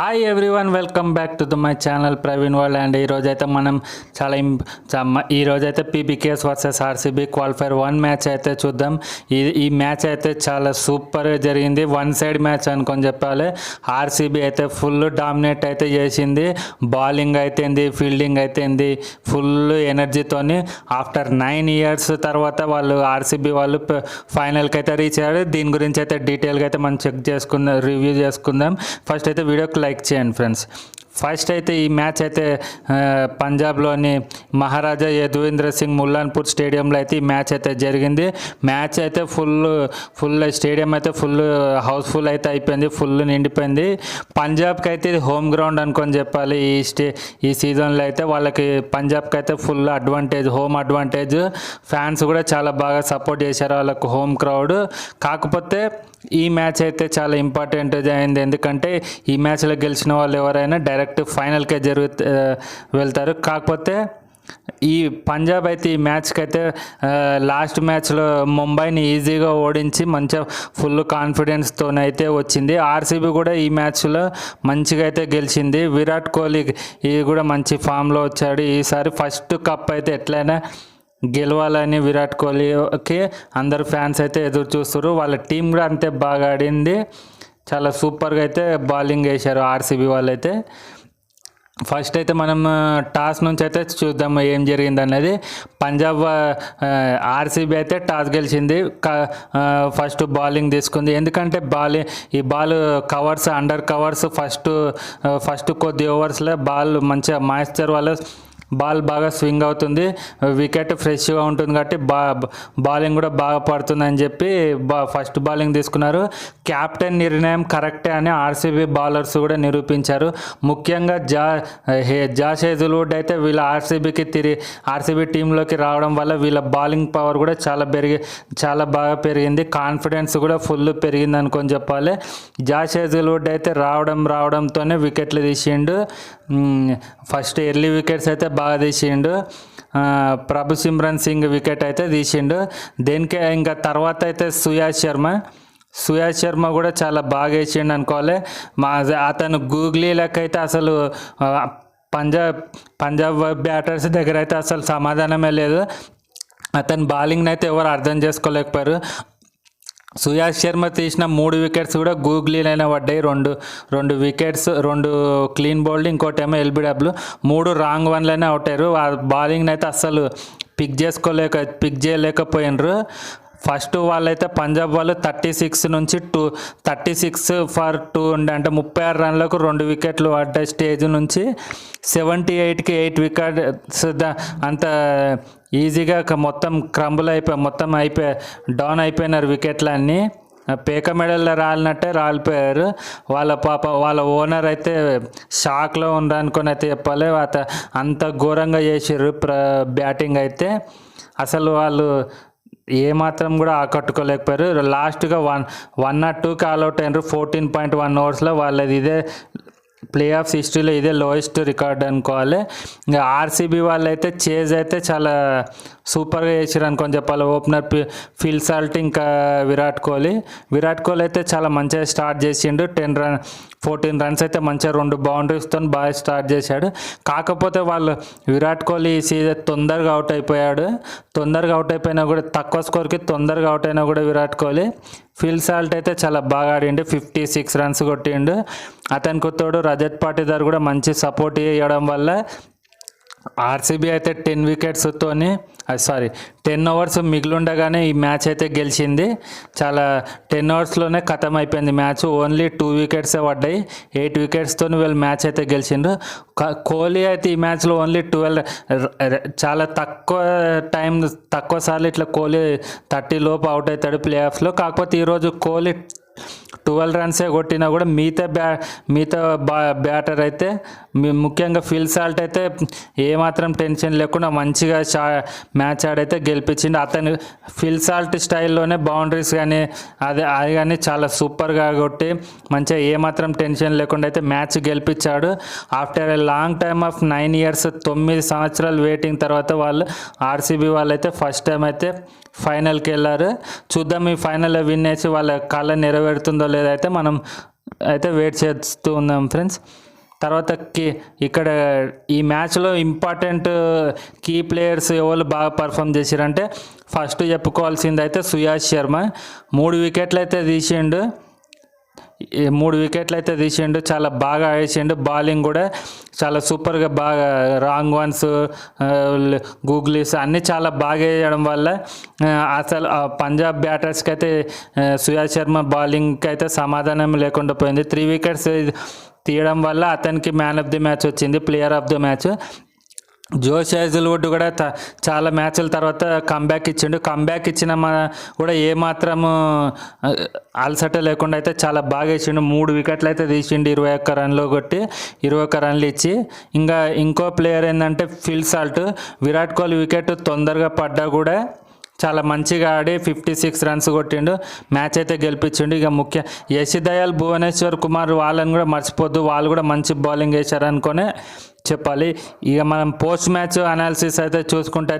Hi everyone welcome back to the my channel Praveen world and ఈరోజైతే మనం చాలా ఇం- చా- PBKS versus RCB qualifier one match అయితే చూద్దాం. ఈ ఈ మ్యాచ్ అయితే చాలా సూపర్గా జరిగింది. వన్ సైడ్ మ్యాచ్ అనుకొని చెప్పాలి. ఆర్సీబీ అయితే ఫుల్ డామినేట్ అయితే చేసింది. బౌలింగ్ అయితేంది ఫీల్డింగ్ అయితేంది ఫుల్ ఎనర్జీతోని ఆఫ్టర్ నైన్ ఇయర్స్ తర్వాత వాళ్ళు ఆర్సీబీ వాళ్ళు ఫైనల్కి అయితే రీచ్ అయ్యారు. దీని గురించి అయితే డీటెయిల్గా అయితే మనం చెక్ చేసుకుందాం రివ్యూ చేసుకుందాం. ఫస్ట్ అయితే వీడియో లైక్ చేయండి ఫ్రెండ్స్. ఫస్ట్ అయితే ఈ మ్యాచ్ అయితే పంజాబ్లోని మహారాజా యదువేంద్ర సింగ్ ముల్లాన్పూర్ స్టేడియంలో అయితే ఈ మ్యాచ్ అయితే జరిగింది. మ్యాచ్ అయితే ఫుల్ ఫుల్ స్టేడియం అయితే ఫుల్ హౌస్ఫుల్ అయితే అయిపోయింది ఫుల్ నిండిపోయింది. పంజాబ్కి అయితే ఇది హోమ్ గ్రౌండ్ అనుకొని చెప్పాలి. ఈ స్టే ఈ సీజన్లో అయితే వాళ్ళకి పంజాబ్కి అయితే full advantage home advantage. Fans కూడా చాలా బాగా సపోర్ట్ చేశారు వాళ్ళకు హోమ్ క్రౌడ్. కాకపోతే ఈ మ్యాచ్ అయితే చాలా ఇంపార్టెంట్ అయింది. ఎందుకంటే ఈ మ్యాచ్లో గెలిచిన వాళ్ళు ఎవరైనా డైరెక్ట్ ఫైనల్కే జరుగు వెళ్తారు. కాకపోతే ఈ పంజాబ్ అయితే ఈ మ్యాచ్కి అయితే లాస్ట్ మ్యాచ్లో ముంబైని ఈజీగా ఓడించి మంచిగా ఫుల్ కాన్ఫిడెన్స్తోనైతే వచ్చింది. ఆర్సీబీ కూడా ఈ మ్యాచ్లో మంచిగా అయితే గెలిచింది. విరాట్ కోహ్లీ ఇది కూడా మంచి ఫామ్లో వచ్చాడు. ఈసారి ఫస్ట్ కప్ అయితే ఎట్లయినా గెలవాలని విరాట్ కోహ్లీకి అందరు ఫ్యాన్స్ అయితే ఎదురు చూస్తారు వాళ్ళ టీం కూడా అంతే బాగా ఆడింది. చాలా సూపర్గా అయితే బౌలింగ్ వేశారు ఆర్సీబీ వాళ్ళైతే. ఫస్ట్ అయితే మనం టాస్ నుంచి అయితే చూద్దాము ఏం జరిగింది అనేది పంజాబ్ ఆర్సీబీ అయితే టాస్ గెలిచింది. ఫస్ట్ బౌలింగ్ తీసుకుంది. ఎందుకంటే బాల్ ఈ ball covers under covers first first కొద్ది ఓవర్స్లో బాల్ మంచిగా మాయిస్చర్ వల్ల బాల్ బాగా స్వింగ్ అవుతుంది వికెట్ ఫ్రెష్గా ఉంటుంది కాబట్టి బా బౌలింగ్ కూడా బాగా పడుతుంది అని చెప్పి బా ఫస్ట్ బౌలింగ్ తీసుకున్నారు. క్యాప్టెన్ నిర్ణయం కరెక్టే అని ఆర్సీబీ బౌలర్స్ కూడా నిరూపించారు. ముఖ్యంగా జా హే జాష్ హేజల్వుడ్ అయితే వీళ్ళ ఆర్సీబీకి తిరిగి ఆర్సీబీ టీంలోకి రావడం వల్ల వీళ్ళ బౌలింగ్ పవర్ కూడా చాలా పెరిగి చాలా బాగా పెరిగింది. కాన్ఫిడెన్స్ కూడా ఫుల్ పెరిగింది అనుకొని చెప్పాలి. జాష్ హేజల్వుడ్ అయితే రావడం రావడంతోనే వికెట్లు తీసిండు. ఫస్ట్ ఎర్లీ వికెట్స్ అయితే బాగా తీసిండు. ప్రభు సిమ్రన్ సింగ్ వికెట్ అయితే తీసిండు. దేనికే ఇంకా తర్వాత అయితే సుయాజ్ శర్మ. సుయాష్ శర్మ కూడా చాలా బాగా వేసిండు అనుకోవాలి. మా అతను గూగ్లీ లెక్క అయితే అసలు పంజాబ్ పంజాబ్ బ్యాటర్స్ దగ్గర అయితే అసలు సమాధానమే లేదు. అతని బౌలింగ్ని అయితే ఎవరు అర్థం చేసుకోలేకపోయారు. సుయాష్ శర్మ తీసిన మూడు వికెట్స్ కూడా గూగ్లీలైనా పడ్డాయి. రెండు రెండు వికెట్స్ రెండు క్లీన్ బౌల్డ్ ఇంకోటేమో ఎల్బిడబ్ల్యూ. మూడు రాంగ్ వన్లైనా అవుట్ అయ్యారు. ఆ అయితే అస్సలు పిక్ చేసుకోలేక పిక్ చేయలేకపోయినరు. ఫస్ట్ వాళ్ళైతే పంజాబ్ వాళ్ళు థర్టీ సిక్స్ నుంచి two thirty six for two ఉండే అంటే ముప్పై ఆరు రన్లకు రెండు వికెట్లు పడ్డ స్టేజ్ నుంచి సెవెంటీ ఎయిట్కి ఎయిట్ వికెట్స్ అంత ఈజీగా క- మొత్తం క్రంబుల్ అయిపోయి మొత్తం అయిపోయి డౌన్ అయిపోయినారు వికెట్లన్నీ. పేక మెడల్లో రాలినట్టే రాలిపోయారు. వాళ్ళ పాప వాళ్ళ ఓనర్ అయితే షాక్లో ఉందనుకొని అయితే చెప్పాలి. అత అంత ఘోరంగా చేసారు ప్ర బ్యాటింగ్ అయితే. అసలు వాళ్ళు ఏమాత్రం కూడా ఆకట్టుకోలేకపోయారు. లాస్ట్గా వన్ వన్ నాట్ టూకి ఆల్అవుట్ అయినారు. ఫోర్టీన్ పాయింట్ వన్ ఓవర్స్లో వాళ్ళది ఇదే ప్లే ఆఫ్స్ హిస్టరీలో ఇదే లోయెస్ట్ రికార్డ్ అనుకోవాలి. ఇంకా ఆర్సీబీ వాళ్ళు అయితే చేజ్ అయితే చాలా సూపర్గా చేసారు అనుకొని చెప్పాలి. ఓపెనర్ ఫిల్ సాల్ట్ ఇంకా విరాట్ కోహ్లీ. విరాట్ కోహ్లీ అయితే చాలా మంచిగా స్టార్ట్ చేసిండు. టెన్ రన్ ఫోర్టీన్ రన్స్ అయితే మంచిగా రెండు బౌండరీస్తో బాగా స్టార్ట్ చేశాడు. కాకపోతే వాళ్ళు విరాట్ కోహ్లీ ఈ సీజన్ తొందరగా అవుట్ అయిపోయాడు. తొందరగా అవుట్ అయిపోయినా కూడా తక్కువ స్కోర్కి తొందరగా అవుట్ అయినా కూడా విరాట్ కోహ్లీ ఫిల్ సాల్ట్ అయితే చాలా బాగా ఆడిండు. ఫిఫ్టీ సిక్స్ రన్స్ కొట్టిండు. అతనికి తోడు రజత్ పాటిదార్ కూడా మంచి సపోర్ట్ చేయడం వల్ల ఆర్సీబీ అయితే టెన్ వికెట్స్తోని సారీ టెన్ ఓవర్స్ మిగిలిండగానే ఈ మ్యాచ్ అయితే గెలిచింది. చాలా టెన్ ఓవర్స్లోనే ఖతం అయిపోయింది మ్యాచ్. ఓన్లీ టూ వికెట్సే పడ్డాయి. ఎయిట్ వికెట్స్తో వీళ్ళు మ్యాచ్ అయితే గెలిచిండ్రు. కోహ్లీ అయితే ఈ మ్యాచ్లో ఓన్లీ ట్వెల్వ్ చాలా తక్కువ టైం తక్కువ సార్లు ఇట్లా కోహ్లీ థర్టీ లోపు అవుట్ అవుతాడు ప్లే ఆఫ్లో కాకపోతే ఈరోజు కోహ్లీ ట్వెల్వ్ రన్సే కొట్టినా కూడా మిగతా బ్యా మిగతా బా బ్యాటర్ అయితే మీ- ముఖ్యంగా ఫిల్ సాల్ట్ అయితే ఏమాత్రం టెన్షన్ లేకుండా మంచిగా షా మ్యాచ్ ఆడైతే గెలిపించిండు. అతను ఫిల్ సాల్ట్ స్టైల్లోనే బౌండరీస్ కానీ అదే అది కానీ చాలా సూపర్గా కొట్టి మంచిగా ఏమాత్రం టెన్షన్ లేకుండా అయితే match గెలిపించాడు. After a long time of nine years తొమ్మిది సంవత్సరాలు వెయిటింగ్ తర్వాత వాళ్ళు ఆర్సీబీ వాళ్ళు అయితే ఫస్ట్ టైం అయితే ఫైనల్కి వెళ్ళారు. చూద్దాం ఈ ఫైనల్లో విన్ వేసి వాళ్ళ కళ నెరవేరుతుందో లేదో అయితే మనం అయితే వెయిట్ చేస్తూ ఉన్నాం ఫ్రెండ్స్ తర్వాతకి ఇక్కడ ఈ మ్యాచ్లో ఇంపార్టెంట్ కీ ప్లేయర్స్ ఎవరు బాగా పర్ఫామ్ చేశారంటే ఫస్ట్ చెప్పుకోవాల్సింది అయితే సుయాష్ శర్మ. మూడు వికెట్లు అయితే తీసిండు. మూడు వికెట్లు అయితే తీసిండు చాలా బాగా వేసిండు బౌలింగ్ కూడా చాలా సూపర్గా బాగా రాంగ్ వన్స్ గూగ్లీస్ అన్నీ చాలా బాగా వేయడం వల్ల అసలు పంజాబ్ బ్యాటర్స్కి అయితే సుయా శర్మ బౌలింగ్కి అయితే సమాధానం లేకుండా పోయింది. త్రీ వికెట్స్ తీయడం వల్ల అతనికి మ్యాన్ ఆఫ్ ది మ్యాచ్ వచ్చింది player of the match Josh Hazlewood కూడా చాలా మ్యాచ్ల తర్వాత కంబ్యాక్ ఇచ్చిండు. కంబ్యాక్ ఇచ్చిన మా కూడా ఏమాత్రము అలసట లేకుండా అయితే చాలా బాగా ఇచ్చిండు మూడు వికెట్లు అయితే తీసిండు ఇరవై ఒక్క రన్లో కొట్టి ఇరవై ఒక్క రన్లు ఇచ్చి. ఇంకా ఇంకో ప్లేయర్ ఏంటంటే Phil Salt Virat Kohli wicket తొందరగా పడ్డా కూడా చాలా మంచిగా ఆడి ఫిఫ్టీ సిక్స్ రన్స్ కొట్టిండు. మ్యాచ్ అయితే గెలిపించిండు. ఇక ముఖ్య యశ్ దయాల్ భువనేశ్వర్ కుమార్ వాళ్ళని కూడా మర్చిపోద్దు. వాళ్ళు కూడా మంచి బౌలింగ్ వేశారు అనుకునే. చెప్పాలి. ఇక మనం పోస్ట్ మ్యాచ్ అనాలిసిస్ అయితే చూసుకుంటే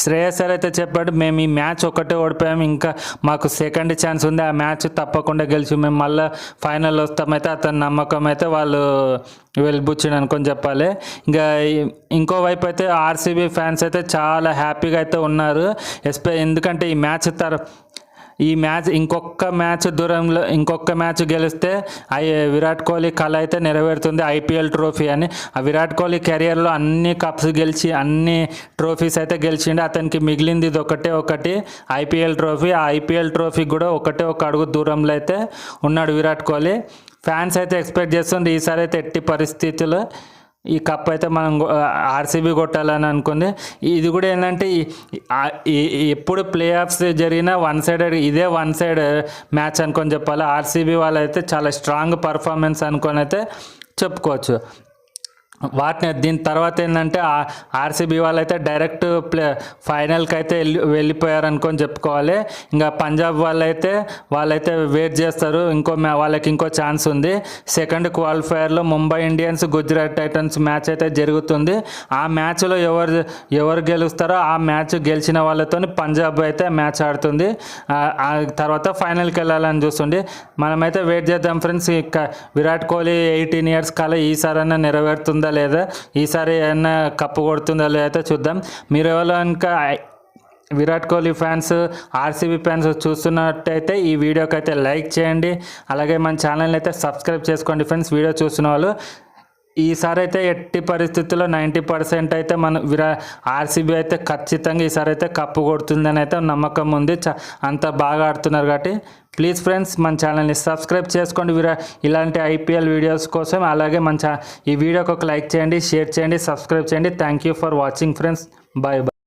శ్రేయస్ సార్ అయితే చెప్పాడు మేము ఈ మ్యాచ్ ఒకటే ఓడిపోయాము ఇంకా మాకు సెకండ్ ఛాన్స్ ఉంది ఆ మ్యాచ్ తప్పకుండా గెలిచి మేము మళ్ళీ ఫైనల్ వస్తామైతే అతని నమ్మకం అయితే వాళ్ళు వెళ్ళిపుచ్చిండు అనుకొని చెప్పాలి. ఇంకా ఇంకోవైపు ఇంకో వైపు అయితే ఆర్సీబీ ఫ్యాన్స్ అయితే చాలా హ్యాపీగా అయితే ఉన్నారు. ఎస్పె ఎందుకంటే ఈ మ్యాచ్ తర ఈ మ్యాచ్ ఇంకొక మ్యాచ్ దూరంలో ఇంకొక మ్యాచ్ గెలిస్తే అయ్యే విరాట్ కోహ్లీ కళ అయితే నెరవేరుతుంది. ఐపీఎల్ ట్రోఫీ అని. ఆ విరాట్ కోహ్లీ కెరియర్లో అన్ని కప్స్ గెలిచి అన్ని ట్రోఫీస్ అయితే గెలిచిండు. అతనికి మిగిలింది ఇది ఒకటే ఒకటి. IPL trophy. ఆ ఐపీఎల్ ట్రోఫీ కూడా ఒకటే ఒక అడుగు దూరంలో అయితే ఉన్నాడు విరాట్ కోహ్లీ. ఫ్యాన్స్ అయితే ఎక్స్పెక్ట్ చేస్తుంది ఈసారి అయితే ఎట్టి పరిస్థితుల్లో ఈ కప్ అయితే మనం ఆర్సీబీ కొట్టాలని అనుకుంది. ఇది కూడా ఏంటంటే ఎప్పుడు ప్లే ఆఫ్స్ జరిగిన వన్ సైడెడ్ ఇదే వన్ సైడ్ మ్యాచ్ అనుకొని చెప్పాలి. ఆర్సీబీ వాళ్ళు అయితే చాలా స్ట్రాంగ్ పర్ఫార్మెన్స్ అనుకొని అయితే చెప్పుకోవచ్చు. వాటిని దీని తర్వాత ఏంటంటే ఆర్సీబీ వాళ్ళు అయితే డైరెక్ట్ ప్లే ఫైనల్కి అయితే వెళ్ళి వెళ్ళిపోయారు అనుకొని చెప్పుకోవాలి. ఇంకా పంజాబ్ వాళ్ళైతే వాళ్ళైతే వెయిట్ చేస్తారు. ఇంకో మ్యా- వాళ్ళకి ఇంకో ఛాన్స్ ఉంది. Second క్వాలిఫైయర్లో Mumbai Indians Gujarat Titans match అయితే జరుగుతుంది. ఆ మ్యాచ్లో ఎవరు ఎవరు గెలుస్తారో ఆ మ్యాచ్ గెలిచిన వాళ్ళతో పంజాబ్ అయితే మ్యాచ్ ఆడుతుంది. ఆ- ఆ తర్వాత ఫైనల్కి వెళ్ళాలని చూస్తుంది. మనమైతే వెయిట్ చేద్దాం ఫ్రెండ్స్ ఇక విరాట్ కోహ్లీ ఎయిటీన్ ఇయర్స్ కల ఈసారైనా నెరవేరుతుందా లేదా? ఈసారి ఏమైనా కప్పు కొడుతుందా లేదా అయితే చూద్దాం. మీరు ఎవరో ఇంకా Virat Kohli fans RCB fans చూస్తున్నట్టయితే ఈ వీడియోకి అయితే లైక్ చేయండి. అలాగే మన ఛానల్ని అయితే సబ్స్క్రైబ్ చేసుకోండి ఫ్రెండ్స్. వీడియో చూస్తున్న వాళ్ళు ఈసారి అయితే ఎట్టి పరిస్థితుల్లో నైంటీ పర్సెంట్ అయితే మన విరా ఆర్సీబీ అయితే ఖచ్చితంగా ఈసారి అయితే కప్పు కొడుతుందని అయితే నమ్మకం ఉంది. చ అంత బాగా ఆడుతున్నారు కాబట్టి ప్లీజ్ ఫ్రెండ్స్ మన ఛానల్ని సబ్స్క్రైబ్ చేసుకోండి విరా. ఇలాంటి ఐపీఎల్ వీడియోస్ కోసం అలాగే మన ఈ వీడియోకి ఒక లైక్ చేయండి షేర్ చేయండి సబ్స్క్రైబ్ చేయండి. Thank you for watching friends. Bye bye